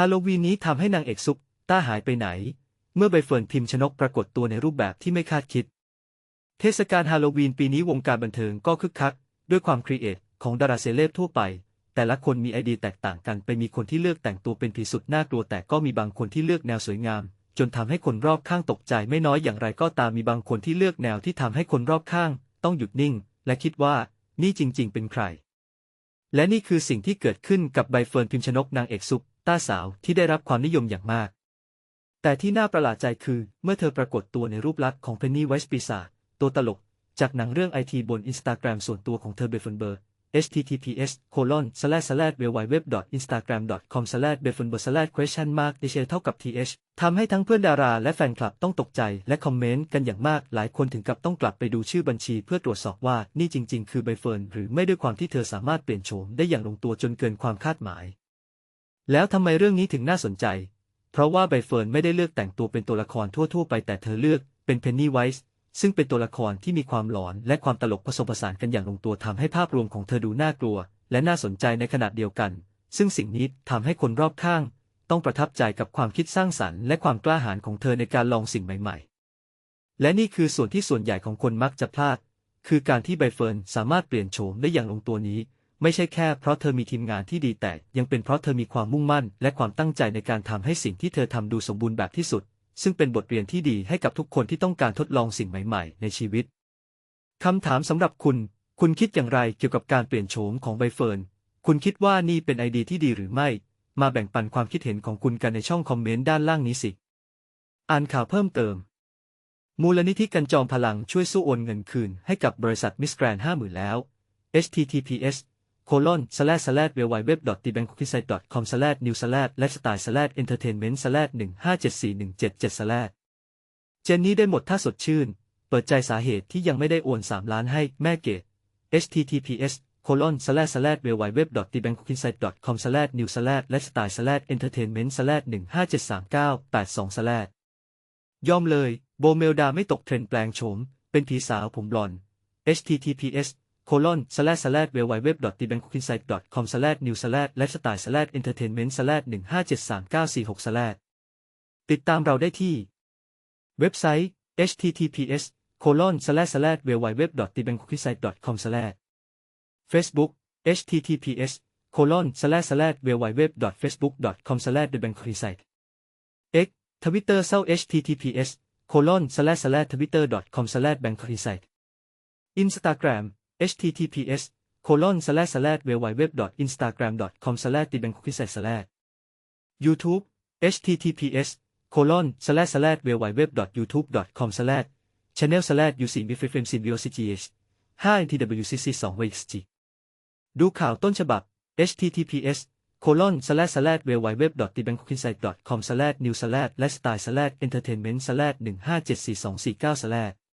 ฮาโลวีนนี้ทำให้นางเอกซุปต้าหายไปไหน เมื่อใบเฟิร์นพิมพ์ชนกปรากฏตัวในรูปแบบที่ไม่คาดคิด เทศกาลฮาโลวีนปีนี้วงการบันเทิงก็คึกคัก ด้วยความครีเอทของดาราเซเลบทั่วไป แต่ละคนมีไอเดียแตกต่างกันไปมีคนที่เลือกแต่งตัวเป็นผีสุดน่ากลัวแต่ก็มีบางคนที่เลือกแนวสวยงาม จนทำให้คนรอบข้างตกใจไม่น้อยอย่างไรก็ตามมีบางคนที่เลือกแนวที่ทำให้คนรอบข้าง ต้องหยุดนิ่ง และคิดว่านี่จริง ๆ เป็นใคร และนี่คือสิ่งที่เกิดขึ้นกับใบเฟิร์นพิมชนกนางเอกซุป ต้าสาวที่ได้รับความนิยมอย่างมาก แต่ที่น่าประหลาดใจคือเมื่อเธอปรากฏตัวในรูปลักษณ์ของเพนนีไวส์ปีศาจตัวตลก จากหนังเรื่องไอทีบนอินสตาแกรมส่วนตัวของเธอเบฟเฟนเบอร์ https colon slash slash w w w instagram com slash b e f f e n b e r slash question mark h เท่ากับ th ทำให้ทั้งเพื่อนดาราและแฟนคลับต้องตกใจและคอมเมนต์กันอย่างมาก หลายคนถึงกับต้องกลับไปดูชื่อบัญชีเพื่อตรวจสอบว่านี่จริง ๆ คือใบเฟิร์นหรือไม่ด้วยความที่เธอสามารถเปลี่ยนโฉมได้อย่างลงตัวจนเกินความคาดหมาย แล้วทำไมเรื่องนี้ถึงน่าสนใจ เพราะว่าใบเฟิร์นไม่ได้เลือกแต่งตัวเป็นตัวละครทั่ว ๆ ไปแต่เธอเลือกเป็นเพนนีไวส์ซึ่งเป็นตัวละครที่มีความหลอนและความตลกผสมผสานกันอย่างลงตัวทำให้ภาพรวมของเธอดูน่ากลัว และน่าสนใจในขณะเดียวกัน ซึ่งสิ่งนี้ทำให้คนรอบข้าง ต้องประทับใจกับความคิดสร้างสรรค์และความกล้าหาญของเธอในการลองสิ่งใหม่ ๆ และนี่คือส่วนที่ส่วนใหญ่ของคนมักจะพลาด คือการที่ใบเฟิร์นสามารถเปลี่ยนโฉมได้อย่างลงตัวนี้ ไม่ใช่แค่เพราะเธอมีทีมงานที่ดีแต่ยังเป็นเพราะเธอมีความมุ่งมั่น และความตั้งใจในการทำให้สิ่งที่เธอทำดูสมบูรณ์แบบที่สุด ซึ่งเป็นบทเรียนที่ดีให้กับทุกคนที่ต้องการทดลองสิ่งใหม่ ๆ ในชีวิตคำถามสำหรับคุณ คุณคิดอย่างไรเกี่ยวกับการเปลี่ยนโฉมของใบเฟิร์น คุณคิดว่านี่เป็นไอเดียที่ดีหรือไม่ มาแบ่งปันความคิดเห็นของคุณกันในช่องคอมเมนต์ด้านล่างนี้สิ อ่านข่าวเพิ่มเติม มูลนิธิกันจอมพลังช่วยสู้โอนเงินคืนให้กับบริษัทมิสแกรนห้าหมื่นแล้ว https colon slash slash w w w t b a n k o k i s i t e com slash new slash lifestyle slash entertainment slash หนึ่งห้าเจ็ดสี่หนึ่งเจ็ดเจ็ด slash เจนนี่ได้หมดท่าสดชื่น เปิดใจสาเหตุที่ยังไม่ได้โอนสามล้านให้แม่เกด https colon slash slash w w w t b a n k o k i s i t e com slash new slash lifestyle slash entertainment slash หนึ่งห้าเจ็ดสามเก้าแปดสอง slash ยอมเลย โบเมลดาไม่ตกเทรนด์แปลงโฉมเป็นผีสาวผมบลอน https colon slash slash w w w t b a n k o k i n s i t e com slash new slash lifestyle slash entertainment slash หนึ่งห้าเจ็ดสามเก้าสี่หก slash ติดตามเราได้ที่ เว็บไซต์ https colon slash slash w w w t b a n k o k i n s i t e com slash Facebook https colon slash slash w w w facebook com slash the b a n k o k i n s i t e x Twitter เศร้า https colon slash slash twitter com slash b a n k o k i n s i t e Instagram https colon slash slash w w w instagram https colon slash slash www.instagram.com slash dibankquizze youtube https colon slash slash www.youtube.com slash channel slash uc m i f m symbiosis 5 twcc 2 wxg ดูข่าวต้นฉบับ https colon slash slash w w w t b a n k o k i n s i t e com slash news slash lifestyle slash entertainment slash 1574249 slash